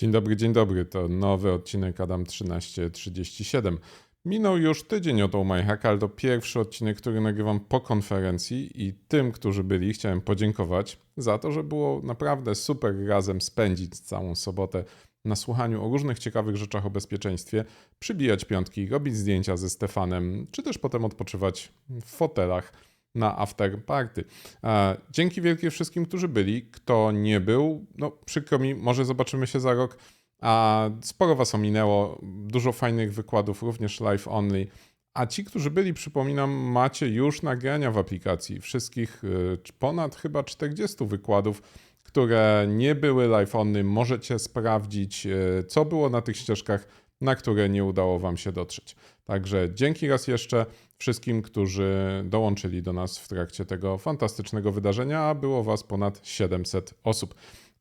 Dzień dobry, dzień dobry. To nowy odcinek Adam 1337. Minął już tydzień od Oh My Hack, ale to pierwszy odcinek, który nagrywam po konferencji i tym, którzy byli, chciałem podziękować za to, że było naprawdę super razem spędzić całą sobotę na słuchaniu o różnych ciekawych rzeczach o bezpieczeństwie, przybijać piątki, robić zdjęcia ze Stefanem, czy też potem odpoczywać w fotelach na after party. E, Dzięki wielkie wszystkim, którzy byli. Kto nie był, no przykro mi, może zobaczymy się za rok. A sporo was ominęło, dużo fajnych wykładów, również live only. A ci, którzy byli, przypominam, macie już nagrania w aplikacji. Wszystkich y, ponad chyba 40 wykładów, które nie były live only. Możecie sprawdzić, y, co było na tych ścieżkach, na które nie udało wam się dotrzeć. Także dzięki raz jeszcze wszystkim, którzy dołączyli do nas w trakcie tego fantastycznego wydarzenia, a było was ponad 700 osób.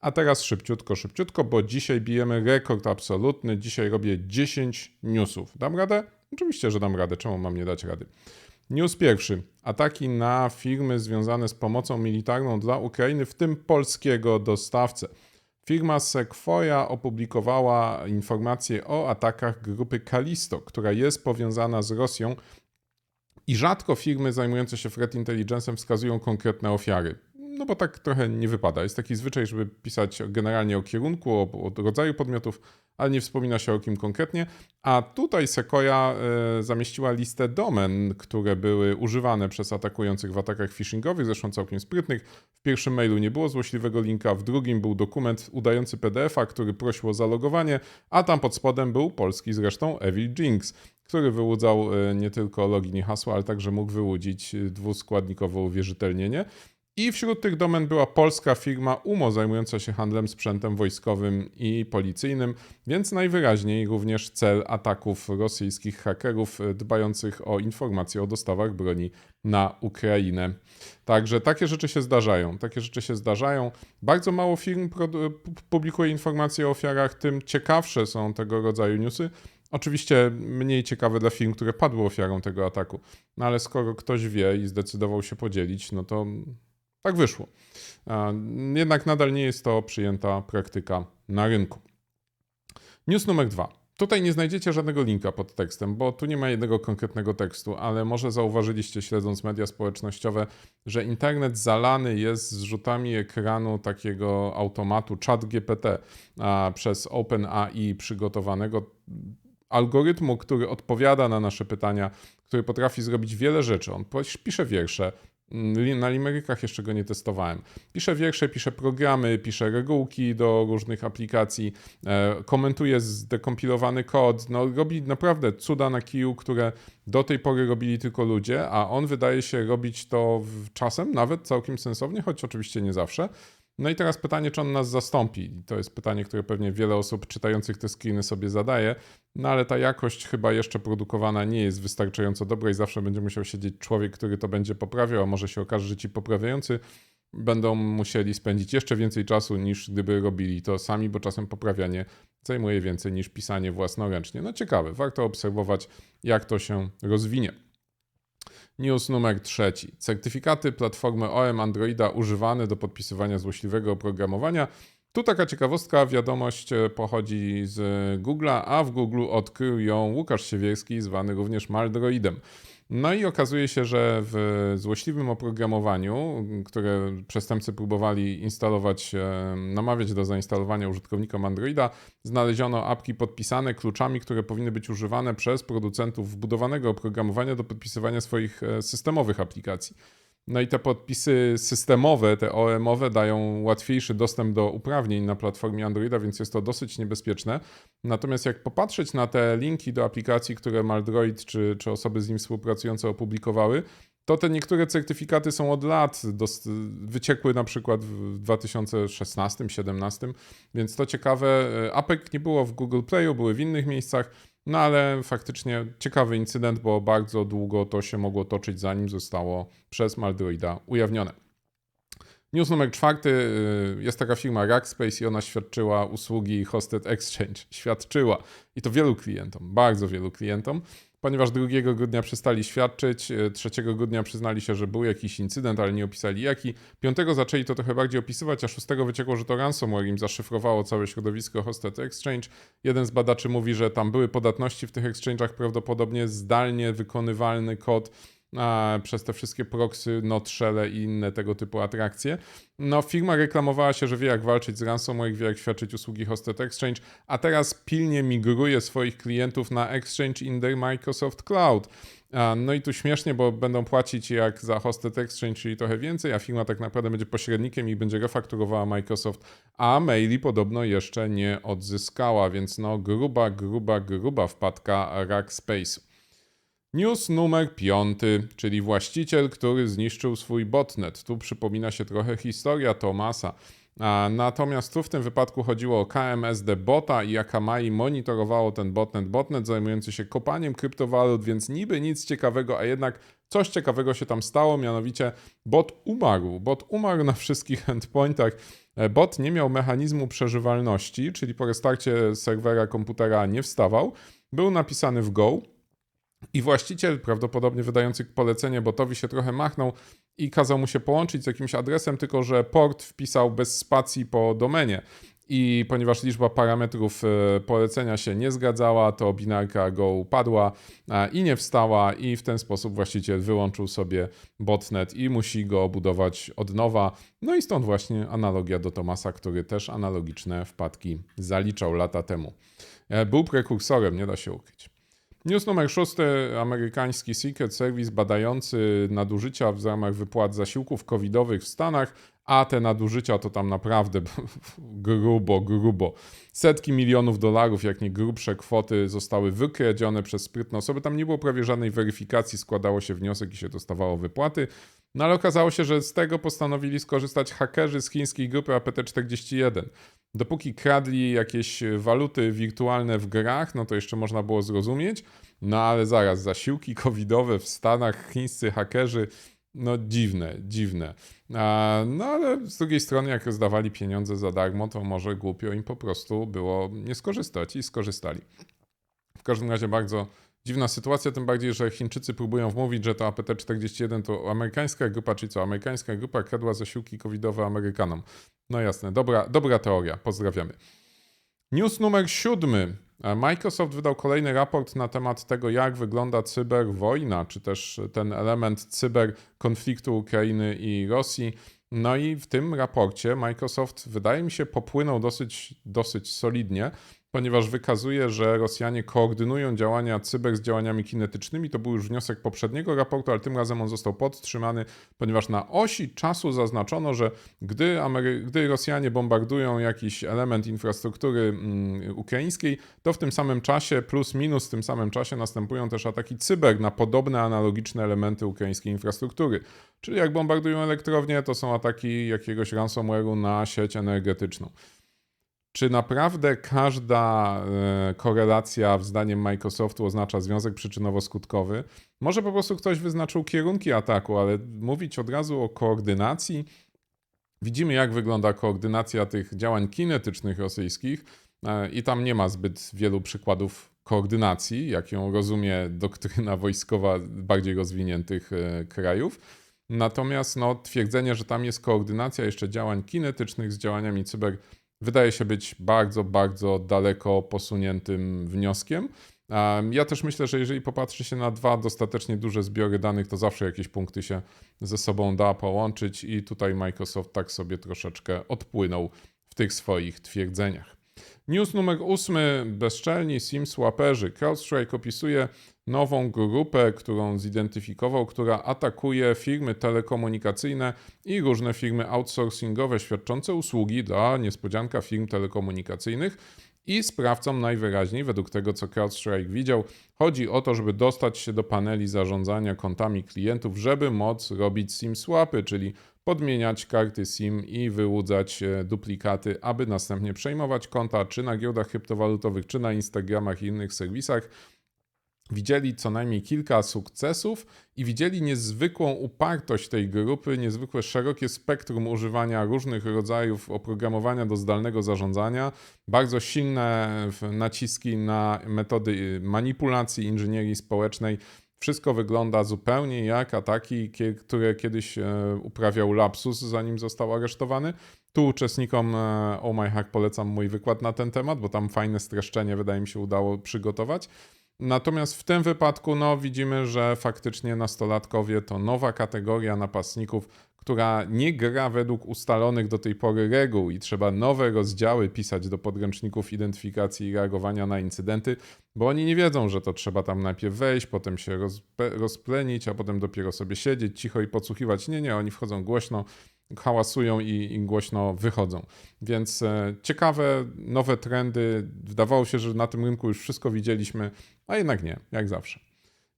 A teraz szybciutko, szybciutko, bo dzisiaj bijemy rekord absolutny. Dzisiaj robię 10 newsów. Dam radę? Oczywiście, że dam radę. Czemu mam nie dać rady? News pierwszy. Ataki na firmy związane z pomocą militarną dla Ukrainy, w tym polskiego dostawcę. Firma Sequoia opublikowała informacje o atakach grupy Kalisto, która jest powiązana z Rosją i rzadko firmy zajmujące się threat intelligence'em wskazują konkretne ofiary. No bo tak trochę nie wypada. Jest taki zwyczaj, żeby pisać generalnie o kierunku, o, o rodzaju podmiotów, ale nie wspomina się o kim konkretnie. A tutaj Sequoia e, zamieściła listę domen, które były używane przez atakujących w atakach phishingowych, zresztą całkiem sprytnych. W pierwszym mailu nie było złośliwego linka, w drugim był dokument udający PDF-a, który prosił o zalogowanie, a tam pod spodem był polski zresztą Evil Jinx który wyłudzał e, nie tylko login i hasło, ale także mógł wyłudzić e, dwuskładnikowe uwierzytelnienie. I wśród tych domen była polska firma UMO zajmująca się handlem sprzętem wojskowym i policyjnym, więc najwyraźniej również cel ataków rosyjskich hakerów e, dbających o informacje o dostawach broni na Ukrainę. Także takie rzeczy się zdarzają. Takie rzeczy się zdarzają. Bardzo mało firm publikuje informacje o ofiarach, tym ciekawsze są tego rodzaju newsy. Oczywiście mniej ciekawe dla firm, które padły ofiarą tego ataku. No ale skoro ktoś wie i zdecydował się podzielić, no to tak wyszło. Jednak nadal nie jest to przyjęta praktyka na rynku. News numer dwa. Tutaj nie znajdziecie żadnego linka pod tekstem, bo tu nie ma jednego konkretnego tekstu, ale może zauważyliście śledząc media społecznościowe, że internet zalany jest zrzutami ekranu takiego automatu ChatGPT przez OpenAI przygotowanego algorytmu, który odpowiada na nasze pytania, który potrafi zrobić wiele rzeczy. On pisze wiersze, na limerykach jeszcze go nie testowałem. Pisze wiersze, pisze programy, pisze regułki do różnych aplikacji, e, komentuje zdekompilowany kod. No, robi naprawdę cuda na kiju, które do tej pory robili tylko ludzie, a on wydaje się robić to czasem nawet całkiem sensownie, choć oczywiście nie zawsze. No i teraz pytanie, czy on nas zastąpi? To jest pytanie, które pewnie wiele osób czytających te screeny sobie zadaje, no ale ta jakość chyba jeszcze produkowana nie jest wystarczająco dobra i zawsze będzie musiał siedzieć człowiek, który to będzie poprawiał, a może się okaże, że ci poprawiający będą musieli spędzić jeszcze więcej czasu niż gdyby robili to sami, bo czasem poprawianie zajmuje więcej niż pisanie własnoręcznie. No ciekawe, warto obserwować, jak to się rozwinie. News numer trzeci. Certyfikaty platformy OM Androida używane do podpisywania złośliwego oprogramowania. Tu taka ciekawostka, wiadomość e, pochodzi z Google'a, a w Google odkrył ją Łukasz Siewierski, zwany również Maldroidem. No i okazuje się, że w złośliwym oprogramowaniu, które przestępcy próbowali instalować, e, namawiać do zainstalowania użytkownikom Androida, znaleziono apki podpisane kluczami, które powinny być używane przez producentów wbudowanego oprogramowania do podpisywania swoich e, systemowych aplikacji. No i te podpisy systemowe, te OEM-owe dają łatwiejszy dostęp do uprawnień na platformie Androida, więc jest to dosyć niebezpieczne. Natomiast jak popatrzeć na te linki do aplikacji, które Maldroid czy, czy osoby z nim współpracujące opublikowały, to te niektóre certyfikaty są od lat, wyciekły na przykład w 2016-2017, więc to ciekawe. Apek nie było w Google Playu, były w innych miejscach. No ale faktycznie ciekawy incydent, bo bardzo długo to się mogło toczyć, zanim zostało przez Maldroida ujawnione. News numer czwarty. Y, jest taka firma Rackspace i ona świadczyła usługi Hosted Exchange. Świadczyła. I to wielu klientom, bardzo wielu klientom ponieważ 2 grudnia przestali świadczyć, 3 grudnia przyznali się, że był jakiś incydent, ale nie opisali jaki. 5 zaczęli to trochę bardziej opisywać, a 6 wyciekło, że to ransomware im zaszyfrowało całe środowisko Hosted Exchange. Jeden z badaczy mówi, że tam były podatności w tych exchange'ach, prawdopodobnie zdalnie wykonywalny kod a, przez te wszystkie proxy, notshelle i inne tego typu atrakcje. No, firma reklamowała się, że wie jak walczyć z ransomware, wie jak świadczyć usługi Hosted Exchange, a teraz pilnie migruje swoich klientów na Exchange in their Microsoft Cloud. No i tu śmiesznie, bo będą płacić jak za Hosted Exchange, czyli trochę więcej, a firma tak naprawdę będzie pośrednikiem i będzie refakturowała Microsoft, a maili podobno jeszcze nie odzyskała, więc no gruba, gruba, gruba wpadka Rackspace. News numer piąty, czyli właściciel, który zniszczył swój botnet. Tu przypomina się trochę historia Tomasa. Natomiast tu w tym wypadku chodziło o KMSD bota i Akamai monitorowało ten botnet. Botnet zajmujący się kopaniem kryptowalut, więc niby nic ciekawego, a jednak coś ciekawego się tam stało, mianowicie bot umarł. Bot umarł na wszystkich endpointach. Bot nie miał mechanizmu przeżywalności, czyli po restarcie serwera komputera nie wstawał. Był napisany w Go, i właściciel, prawdopodobnie wydający polecenie botowi, się trochę machnął i kazał mu się połączyć z jakimś adresem, tylko że port wpisał bez spacji po domenie. I ponieważ liczba parametrów e, polecenia się nie zgadzała, to binarka go upadła i nie wstała, i w ten sposób właściciel wyłączył sobie botnet i musi go budować od nowa. No i stąd właśnie analogia do Tomasa, który też analogiczne wpadki zaliczał lata temu. E, był prekursorem, nie da się ukryć. News numer szósty. Amerykański Secret Service badający nadużycia w ramach wypłat zasiłków covidowych w Stanach, a te nadużycia to tam naprawdę grubo, grubo. Setki milionów dolarów, jak nie grubsze kwoty zostały wykradzione przez sprytne osoby. Tam nie było prawie żadnej weryfikacji, składało się wniosek i się dostawało wypłaty. No ale okazało się, że z tego postanowili skorzystać hakerzy z chińskiej grupy APT-41. Dopóki kradli jakieś waluty wirtualne w grach, no to jeszcze można było zrozumieć, no ale zaraz, zasiłki covidowe w Stanach, chińscy hakerzy, no dziwne, dziwne. No ale z drugiej strony, jak rozdawali pieniądze za darmo, to może głupio im po prostu było nie skorzystać i skorzystali. W każdym razie bardzo dziwna sytuacja, tym bardziej, że Chińczycy próbują wmówić, że to APT-41 to amerykańska grupa, czy co, amerykańska grupa kradła zasiłki covidowe Amerykanom. No jasne, dobra, dobra teoria, pozdrawiamy. News numer siódmy. Microsoft wydał kolejny raport na temat tego, jak wygląda cyberwojna, czy też ten element cyberkonfliktu Ukrainy i Rosji. No i w tym raporcie Microsoft, wydaje mi się, popłynął dosyć, dosyć solidnie ponieważ wykazuje, że Rosjanie koordynują działania cyber z działaniami kinetycznymi. To był już wniosek poprzedniego raportu, ale tym razem on został podtrzymany, ponieważ na osi czasu zaznaczono, że gdy, Amery gdy Rosjanie bombardują jakiś element infrastruktury mm, ukraińskiej, to w tym samym czasie, plus minus w tym samym czasie następują też ataki cyber na podobne analogiczne elementy ukraińskiej infrastruktury. Czyli jak bombardują elektrownie, to są ataki jakiegoś ransomware'u na sieć energetyczną. Czy naprawdę każda e, korelacja, zdaniem Microsoftu, oznacza związek przyczynowo-skutkowy? Może po prostu ktoś wyznaczył kierunki ataku, ale mówić od razu o koordynacji. Widzimy, jak wygląda koordynacja tych działań kinetycznych rosyjskich, e, i tam nie ma zbyt wielu przykładów koordynacji, jak ją rozumie doktryna wojskowa bardziej rozwiniętych e, krajów. Natomiast no, twierdzenie, że tam jest koordynacja jeszcze działań kinetycznych z działaniami cyber wydaje się być bardzo, bardzo daleko posuniętym wnioskiem. Ja też myślę, że jeżeli popatrzy się na dwa dostatecznie duże zbiory danych, to zawsze jakieś punkty się ze sobą da połączyć, i tutaj Microsoft tak sobie troszeczkę odpłynął w tych swoich twierdzeniach. News numer ósmy. Bezczelni SIM-swaperzy. CrowdStrike opisuje nową grupę, którą zidentyfikował, która atakuje firmy telekomunikacyjne i różne firmy outsourcingowe świadczące usługi dla niespodzianka firm telekomunikacyjnych. I sprawcą najwyraźniej, według tego co CrowdStrike widział, chodzi o to, żeby dostać się do paneli zarządzania kontami klientów, żeby móc robić SIM swapy, czyli podmieniać karty SIM i wyłudzać e, duplikaty, aby następnie przejmować konta czy na giełdach kryptowalutowych, czy na Instagramach i innych serwisach widzieli co najmniej kilka sukcesów i widzieli niezwykłą upartość tej grupy, niezwykle szerokie spektrum używania różnych rodzajów oprogramowania do zdalnego zarządzania, bardzo silne naciski na metody manipulacji inżynierii społecznej. Wszystko wygląda zupełnie jak ataki, które kiedyś e, uprawiał Lapsus, zanim został aresztowany. Tu uczestnikom e, Oh My Hack polecam mój wykład na ten temat, bo tam fajne streszczenie wydaje mi się udało przygotować. Natomiast w tym wypadku no, widzimy, że faktycznie nastolatkowie to nowa kategoria napastników, która nie gra według ustalonych do tej pory reguł i trzeba nowe rozdziały pisać do podręczników identyfikacji i reagowania na incydenty, bo oni nie wiedzą, że to trzeba tam najpierw wejść, potem się rozplenić, a potem dopiero sobie siedzieć cicho i podsłuchiwać. Nie, nie, oni wchodzą głośno, hałasują i, i głośno wychodzą. Więc e, ciekawe, nowe trendy. Wydawało się, że na tym rynku już wszystko widzieliśmy, a jednak nie, jak zawsze.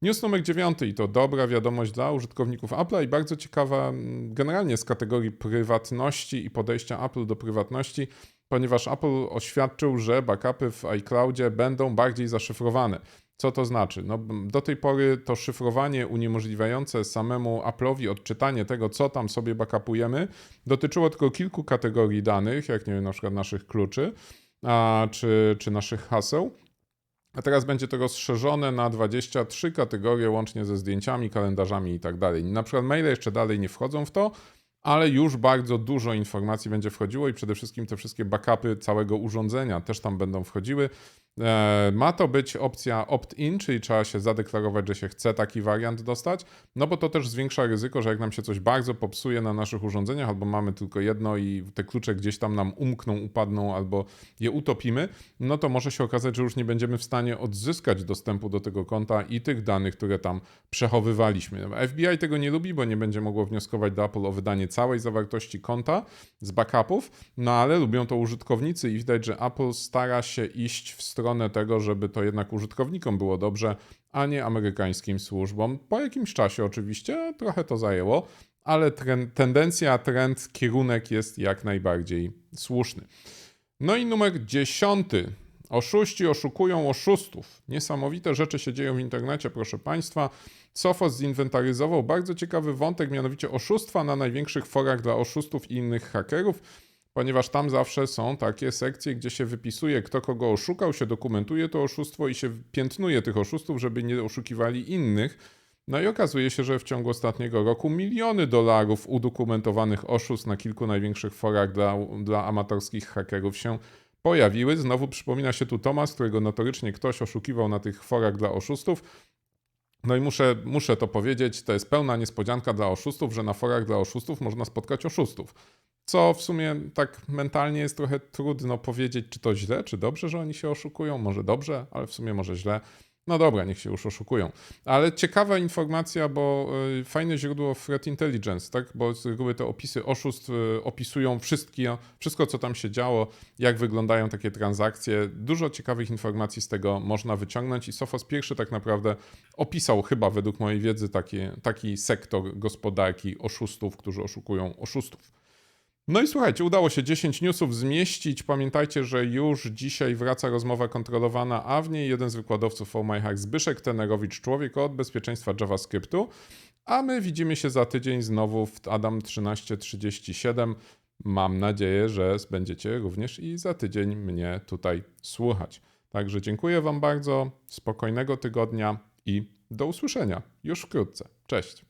News numer 9 i to dobra wiadomość dla użytkowników Apple i bardzo ciekawa generalnie z kategorii prywatności i podejścia Apple do prywatności, ponieważ Apple oświadczył, że backupy w iCloudzie będą bardziej zaszyfrowane. Co to znaczy? No, do tej pory to szyfrowanie uniemożliwiające samemu Apple'owi odczytanie tego, co tam sobie backupujemy, dotyczyło tylko kilku kategorii danych, jak nie wiem, na przykład naszych kluczy, a, czy, czy naszych haseł. A teraz będzie to rozszerzone na 23 kategorie, łącznie ze zdjęciami, kalendarzami i tak dalej. Na przykład maile jeszcze dalej nie wchodzą w to, ale już bardzo dużo informacji będzie wchodziło i przede wszystkim te wszystkie backupy całego urządzenia też tam będą wchodziły. E, ma to być opcja opt-in, czyli trzeba się zadeklarować, że się chce taki wariant dostać, no bo to też zwiększa ryzyko, że jak nam się coś bardzo popsuje na naszych urządzeniach, albo mamy tylko jedno i te klucze gdzieś tam nam umkną, upadną, albo je utopimy, no to może się okazać, że już nie będziemy w stanie odzyskać dostępu do tego konta i tych danych, które tam przechowywaliśmy. FBI tego nie lubi, bo nie będzie mogło wnioskować do Apple o wydanie całej zawartości konta z backupów, no ale lubią to użytkownicy i widać, że Apple stara się iść w stronę stronę tego, żeby to jednak użytkownikom było dobrze, a nie amerykańskim służbom. Po jakimś czasie oczywiście, trochę to zajęło, ale trend, tendencja, trend, kierunek jest jak najbardziej słuszny. No i numer dziesiąty. Oszuści oszukują oszustów. Niesamowite rzeczy się dzieją w internecie, proszę Państwa. Sophos zinwentaryzował bardzo ciekawy wątek, mianowicie oszustwa na największych forach dla oszustów i innych hakerów ponieważ tam zawsze są takie sekcje, gdzie się wypisuje, kto kogo oszukał, się dokumentuje to oszustwo i się piętnuje tych oszustów, żeby nie oszukiwali innych. No i okazuje się, że w ciągu ostatniego roku miliony dolarów udokumentowanych oszustw na kilku największych forach dla, dla amatorskich hakerów się pojawiły. Znowu przypomina się tu Tomas, którego notorycznie ktoś oszukiwał na tych forach dla oszustów. No i muszę, muszę to powiedzieć, to jest pełna niespodzianka dla oszustów, że na forach dla oszustów można spotkać oszustów. Co w sumie tak mentalnie jest trochę trudno powiedzieć, czy to źle, czy dobrze, że oni się oszukują. Może dobrze, ale w sumie może źle. No dobra, niech się już oszukują. Ale ciekawa informacja, bo y, fajne źródło Threat Intelligence, tak? Bo z reguły te opisy oszustw y, opisują wszystkie, wszystko, co tam się działo, jak wyglądają takie transakcje. Dużo ciekawych informacji z tego można wyciągnąć i Sophos pierwszy tak naprawdę opisał chyba według mojej wiedzy taki, taki sektor gospodarki oszustów, którzy oszukują oszustów. No i słuchajcie, udało się 10 newsów zmieścić. Pamiętajcie, że już dzisiaj wraca rozmowa kontrolowana, a w niej jeden z wykładowców OMyHack Zbyszek Tenerowicz, człowiek od bezpieczeństwa JavaScriptu. A my widzimy się za tydzień znowu w Adam 1337. Mam nadzieję, że będziecie również i za tydzień mnie tutaj słuchać. Także dziękuję Wam bardzo, spokojnego tygodnia i do usłyszenia już wkrótce. Cześć.